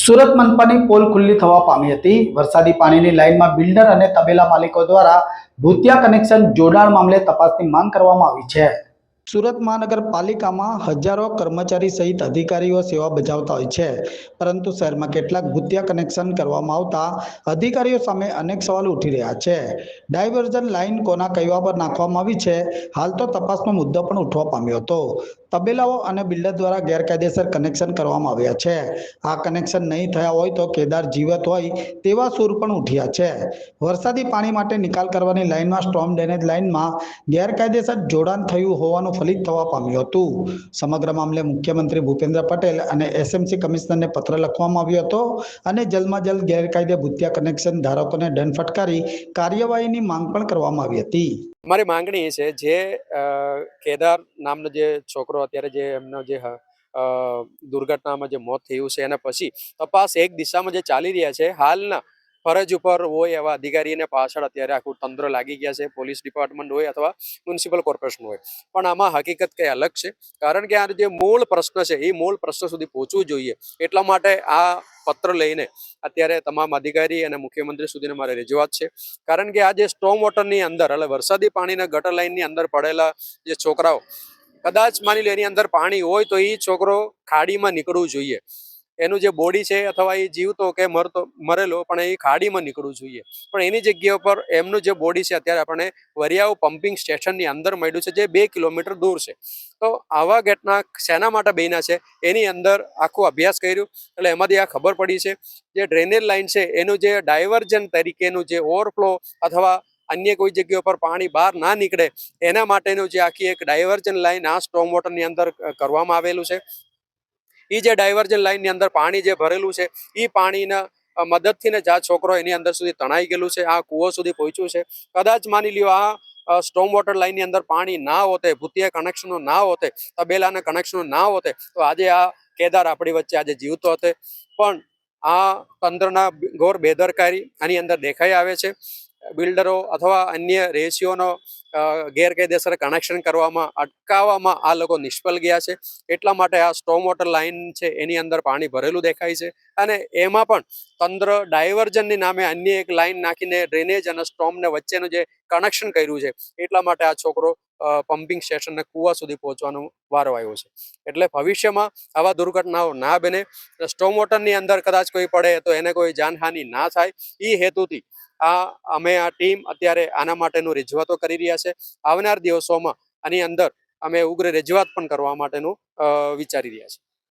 Surat મનપાની pole ખુલ્લી થવા પામી હતી. વરસાદી પાણીની લાઇનમાં બિલ્ડર અને તબેલા માલિકો દ્વારા ભૂતિયા કનેક્શન જોડાણ મામલે તપાસની માંગ કરવામાં આવી છે. સુરત મહાનગરપાલિકામાં હજારો કર્મચારી સહિત અધિકારીઓ સેવા બજાવતા હોય છે. પરંતુ શહેરમાં કેટલાક ભૂતિયા કનેક્શન કરવામાં આવતા અધિકારીઓ સામે અનેક સવાલો ઉઠી રહ્યા છે. ડાયવર્ઝન લાઇન કોના કહેવા પર નાખવામાં આવી છે? હાલ તો તપાસનો મુદ્દો પણ ઉઠવા પામ્યો હતો. તબેલાઓ અને બિલ્ડર દ્વારા ગેરકાયદેસર કનેક્શન કરવામાં આવ્યા છે. આ કનેક્શન નહીં થયા હોય તો કેદાર જીવત હોય તેવા સૂર પણ ઉઠ્યા છે. વરસાદી પાણી માટે નિકાલ કરવાની લાઇનમાં સ્ટોમ ડ્રેનેજ લાઇનમાં ગેરકાયદેસર જોડાણ થયું હોવાનું ફલિત થવા પામ્યું હતું. સમગ્ર મામલે મુખ્યમંત્રી ભૂપેન્દ્ર પટેલ અને એસએમસી કમિશનરને પત્ર લખવામાં આવ્યો હતો અને જલ્દમાં જલ્દ ગેરકાયદે ભૂતિયા કનેક્શન ધારકોને દંડ ફટકારી કાર્યવાહીની માંગ પણ કરવામાં આવી હતી. મારી માંગણી છે જે કેદાર નામનો જે છોકરો અત્યારે જે એમનો જે દુર્ઘટનામાં જે મોત થયું છે, એના પછી તપાસ એક દિશામાં જે ચાલી રહ્યા છે, હાલના ફરજ ઉપર હોય એવા અધિકારીને પાછળ અત્યારે આખું તંત્ર લાગી ગયા છે, પોલીસ ડિપાર્ટમેન્ટ હોય અથવા મ્યુનિસિપલ કોર્પોરેશન હોય. પણ આમાં હકીકત કંઈ અલગ છે? કારણ કે આ જે મૂળ પ્રશ્ન છે, એ મૂળ પ્રશ્ન સુધી પહોંચવું જોઈએ. એટલા માટે આ પત્ર લઈને અત્યારે તમામ અધિકારી અને મુખ્યમંત્રી સુધીને મારે રજૂઆત છે. કારણ કે આ જે સ્ટોમ વોટરની અંદર, એટલે વરસાદી પાણીના ગટર લાઇનની અંદર પડેલા જે છોકરાઓ કદાચ માની લો એની અંદર પાણી હોય તો એ છોકરો ખાડીમાં નીકળવું જોઈએ. એનું જે બોડી છે અથવા એ જીવતો કે મરતો, મરેલો, પણ એ ખાડીમાં નીકળવું જોઈએ. પણ એની જગ્યા ઉપર એમનું જે બોડી છે અત્યારે આપણે વરિયાવ પમ્પિંગ સ્ટેશનની અંદર મળ્યું છે જે બે કિલોમીટર દૂર છે. તો આવા ઘટના શેના માટે બેના છે? એની અંદર આખો અભ્યાસ કર્યું. એટલે એમાંથી આ ખબર પડી છે. જે ડ્રેનેજ લાઇન છે, એનું જે ડાયવર્જન તરીકેનું જે ઓવરફ્લો અથવા અન્ય કોઈ જગ્યા પર પાણી બહાર ના નીકળે, એના માટેનું જે આખી એક ડાયવર્જન લાઇન આ સ્ટોમ વોટરની અંદર કરવામાં આવેલું છે. એ જે ડાયવર્જન લાઇનની અંદર પાણી જે ભરેલું છે એ પાણીના મદદથી ને જ છોકરો એની અંદર સુધી તણાઈ ગયેલું છે, આ કૂવો સુધી પહોંચ્યું છે. કદાચ માની લ્યો આ સ્ટોમ વોટર લાઇનની અંદર પાણી ના હોતે, ભૂતિયા કનેક્શનો ના હોતે તબેલાના કનેક્શનો ના હોતે, તો આજે આ કેદાર આપણી વચ્ચે આજે જીવતો હતો પણ આ તંત્રના ઘોર બેદરકારી આની અંદર દેખાઈ આવે છે. બિલ્ડરો અથવા અન્ય રેશિયોનો ગેરકાયદેસર કનેક્શન કરવામાં અટકાવવામાં આ લોકો નિષ્ફળ ગયા છે. એટલા માટે આ સ્ટોમ વોટર લાઇન છે એની અંદર પાણી ભરેલું દેખાય છે અને એમાં પણ તંત્ર ડાયવર્જનની નામે અન્ય એક લાઇન નાખીને ડ્રેનેજ અને સ્ટોમને વચ્ચેનું જે કનેક્શન કર્યું છે, એટલા માટે આ છોકરો પમ્પિંગ સ્ટેશનને કૂવા સુધી પહોંચવાનો વારો આવ્યો છે. એટલે ભવિષ્યમાં આવા દુર્ઘટનાઓ ના બને. સ્ટોમ વોટરની અંદર કદાચ કોઈ પડે તો એને કોઈ જાનહાનિ ના થાય. એ હેતુથી આ અમે આ ટીમ અત્યારે આના માટેનું રજૂઆતો કરી રહ્યા છે. આવનાર દિવસોમાં આની અંદર અમે ઉગ્ર રજૂઆત પણ કરવા માટેનું વિચારી રહ્યા છીએ.